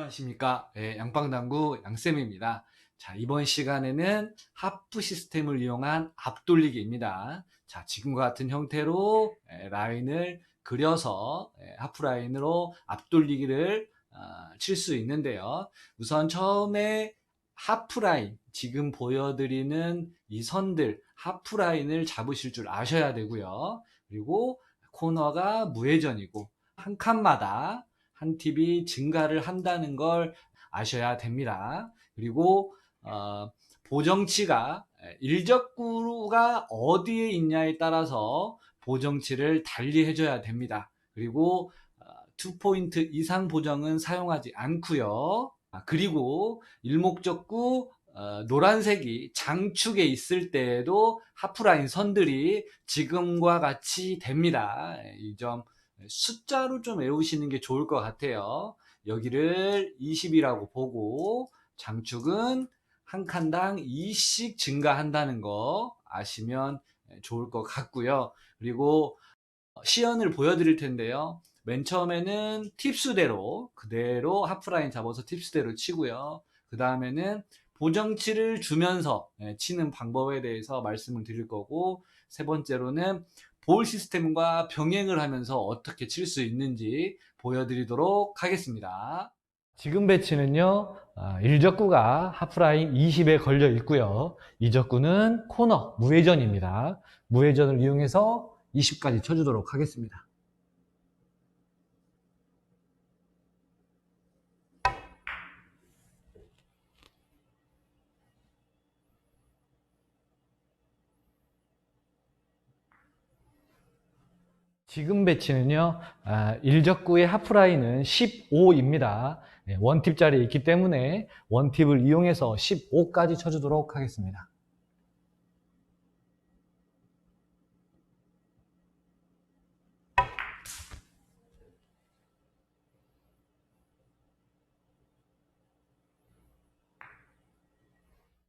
안녕하십니까. 예, 양방당구 양쌤입니다. 자, 이번 시간에는 하프 시스템을 이용한 앞돌리기입니다. 자, 지금과 같은 형태로 예, 라인을 그려서 예, 하프 라인으로 앞돌리기를 아, 칠수 있는데요. 우선 처음에 하프 라인, 지금 보여드리는 이 선들, 하프 라인을 잡으실 줄 아셔야 되고요. 그리고 코너가 무회전이고, 한 칸마다 한 팁이 증가를 한다는 걸 아셔야 됩니다. 그리고 어, 보정치가 일적구가 어디에 있냐에 따라서 보정치를 달리 해줘야 됩니다. 그리고 어, 2포인트 이상 보정은 사용하지 않고요. 아, 그리고 일목적구 어, 노란색이 장축에 있을 때에도 하프라인 선들이 지금과 같이 됩니다. 이점 숫자로 좀 외우시는 게 좋을 것 같아요. 여기를 20이라고 보고 장축은 한 칸당 2씩 증가한다는 거 아시면 좋을 것 같고요. 그리고 시연을 보여드릴 텐데요. 맨 처음에는 팁수대로 그대로 하프라인 잡아서 팁수대로 치고요. 그 다음에는 보정치를 주면서 예, 치는 방법에 대해서 말씀을 드릴 거고 세 번째로는 볼 시스템과 병행을 하면서 어떻게 칠 수 있는지 보여드리도록 하겠습니다. 지금 배치는요, 아, 1적구가 하프라인 20에 걸려 있고요. 2적구는 코너, 무회전입니다. 무회전을 이용해서 20까지 쳐주도록 하겠습니다. 지금 배치는요, 아, 1적구의 하프라인은 15입니다. 원팁짜리 있기 때문에 원팁을 이용해서 15까지 쳐주도록 하겠습니다.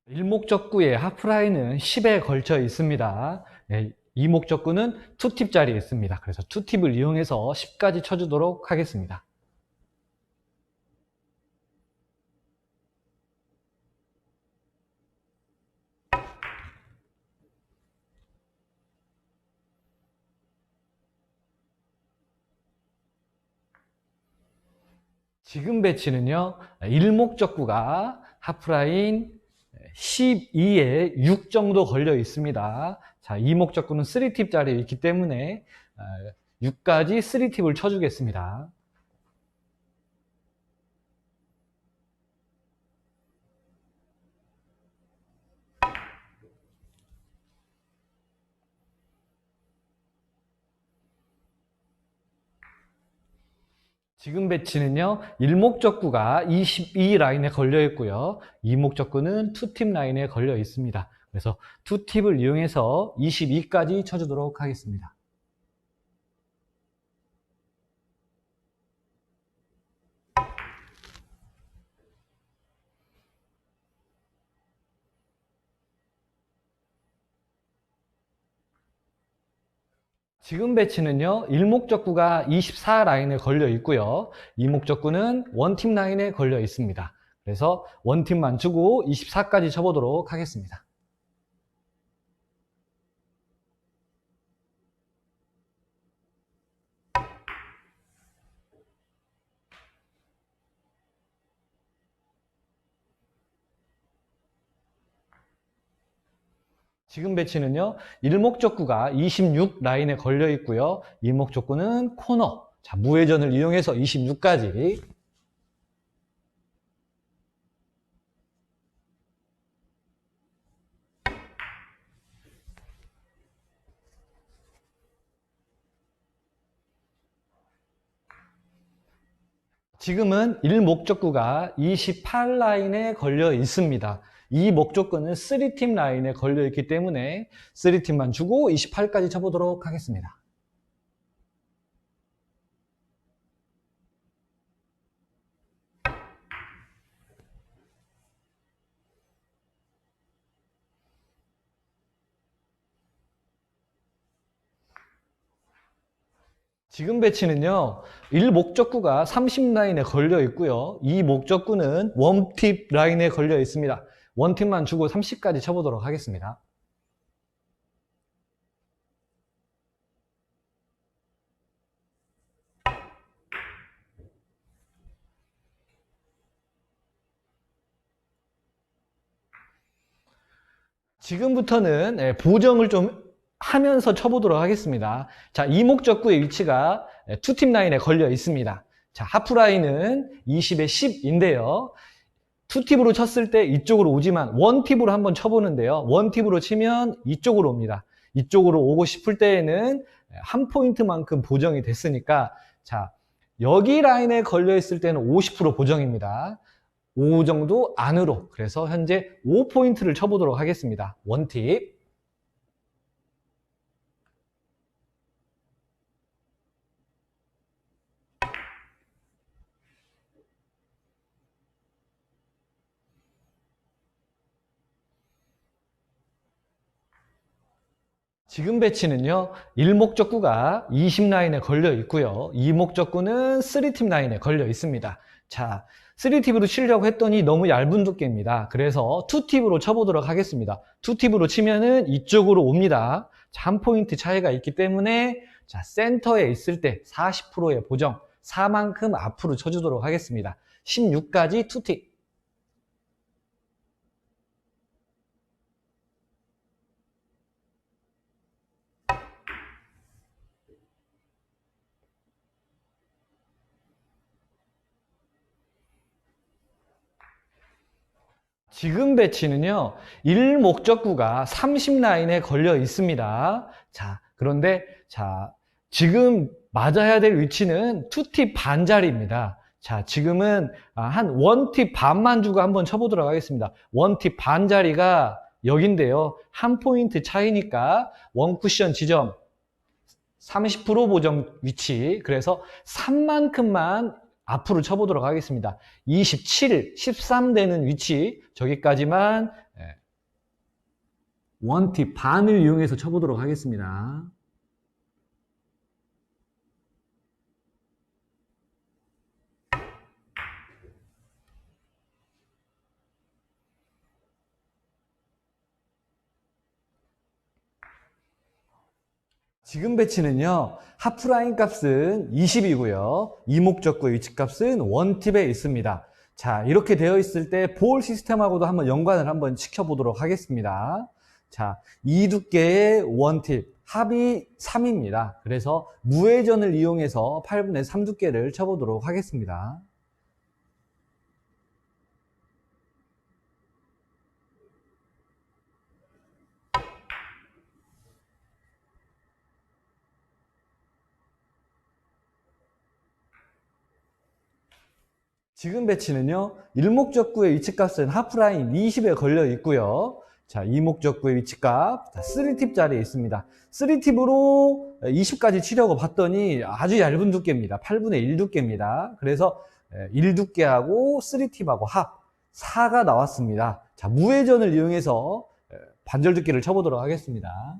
일목적구의 하프라인은 10에 걸쳐 있습니다. 네, 이 목적구는 투팁짜리에 있습니다. 그래서 투팁을 이용해서 10까지 쳐주도록 하겠습니다. 지금 배치는요, 일목적구가 하프라인 12에 6 정도 걸려 있습니다. 자, 이 목적구는 3팁짜리 있기 때문에 6까지 3팁을 쳐주겠습니다. 지금 배치는요, 일목적구가 22 라인에 걸려 있고요. 이목적구는 투팁 라인에 걸려 있습니다. 그래서 투팁을 이용해서 22까지 쳐주도록 하겠습니다. 지금 배치는요, 일목적구가 24 라인에 걸려 있고요. 이목적구는 원팀 라인에 걸려 있습니다. 그래서 원팀만 주고 24까지 쳐보도록 하겠습니다. 지금 배치는요, 일목적구가 26 라인에 걸려 있고요. 이목적구는 코너. 자, 무회전을 이용해서 26까지. 지금은 일목적구가 28 라인에 걸려 있습니다. 이 목적권은 3팀 라인에 걸려 있기 때문에 3팀만 주고 28까지 쳐보도록 하겠습니다. 지금 배치는요, 1목적구가 30라인에 걸려 있고요. 이 목적구는 원팁 라인에 걸려 있습니다. 원팁만 주고 30까지 쳐보도록 하겠습니다. 지금부터는 예, 보정을 좀 하면서 쳐보도록 하겠습니다. 자, 이 목적구의 위치가 투팀 라인에 걸려 있습니다. 자, 하프 라인은 20에 10인데요. 투팁으로 쳤을 때 이쪽으로 오지만 원팁으로 한번 쳐보는데요. 원팁으로 치면 이쪽으로 옵니다. 이쪽으로 오고 싶을 때에는 한 포인트만큼 보정이 됐으니까 자, 여기 라인에 걸려 있을 때는 50% 보정입니다. 5 정도 안으로. 그래서 현재 5포인트를 쳐보도록 하겠습니다. 원팁. 지금 배치는요, 1목적구가 20라인에 걸려 있고요. 2목적구는 3팀 라인에 걸려 있습니다. 자, 3팁으로 치려고 했더니 너무 얇은 두께입니다. 그래서 2팁으로 쳐보도록 하겠습니다. 2팁으로 치면은 이쪽으로 옵니다. 자, 한 포인트 차이가 있기 때문에 자, 센터에 있을 때 40%의 보정, 4만큼 앞으로 쳐주도록 하겠습니다. 16까지 2팁. 지금 배치는요, 1 목적구가 30라인에 걸려 있습니다. 자, 그런데, 자, 지금 맞아야 될 위치는 2팁 반자리입니다. 자, 지금은 아, 한 1팁 반만 주고 한번 쳐보도록 하겠습니다. 1팁 반자리가 여긴데요. 한 포인트 차이니까 원쿠션 지점 30% 보정 위치. 그래서 3만큼만 앞으로 쳐보도록 하겠습니다. 27, 13 되는 위치 저기까지만 예, 원팁 반을 이용해서 쳐보도록 하겠습니다. 지금 배치는요, 하프라인 값은 20이고요. 이목적구의 위치 값은 원팁에 있습니다. 자, 이렇게 되어 있을 때볼 시스템하고도 한번 연관을 한번 시켜보도록 하겠습니다. 자, 이 두께의 원팁, 합이 3입니다. 그래서 무회전을 이용해서 8분의 3 두께를 쳐보도록 하겠습니다. 지금 배치는요, 일목적구의 위치값은 하프라인 20에 걸려 있고요. 자, 이목적구의 위치값 3팁 자리에 있습니다. 3팁으로 20까지 치려고 봤더니 아주 얇은 두께입니다. 8분의 1 두께입니다. 그래서 1 두께하고 3팁하고 합 4가 나왔습니다. 자, 무회전을 이용해서 반절 두께를 쳐보도록 하겠습니다.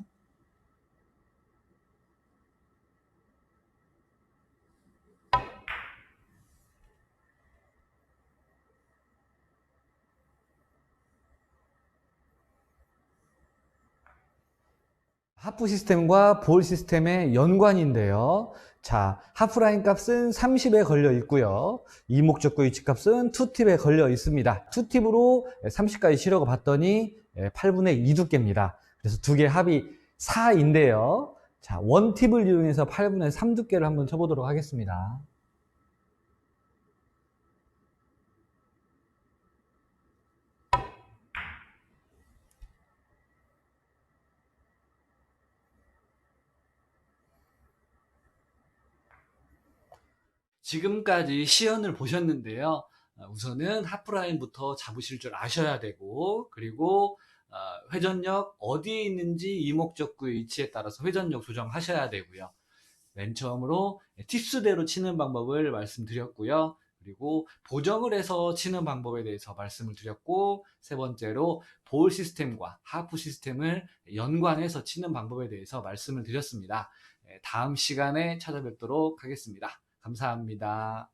하프 시스템과 볼 시스템의 연관인데요. 자, 하프라인 값은 30에 걸려 있고요. 이목적구 위치 값은 2팁에 걸려 있습니다. 2팁으로 30까지 치려고 봤더니 8분의 2 두께입니다. 그래서 두 개 합이 4인데요. 자, 원팁을 이용해서 8분의 3 두께를 한번 쳐보도록 하겠습니다. 지금까지 시연을 보셨는데요. 어, 우선은 하프라인부터 잡으실 줄 아셔야 되고, 그리고 어, 회전력 어디에 있는지 이목적구의 위치에 따라서 회전력 조정하셔야 되고요. 맨 처음으로 팁수대로 치는 방법을 말씀드렸고요. 그리고 보정을 해서 치는 방법에 대해서 말씀을 드렸고, 세 번째로 볼 시스템과 하프 시스템을 연관해서 치는 방법에 대해서 말씀을 드렸습니다. 다음 시간에 찾아뵙도록 하겠습니다. 감사합니다.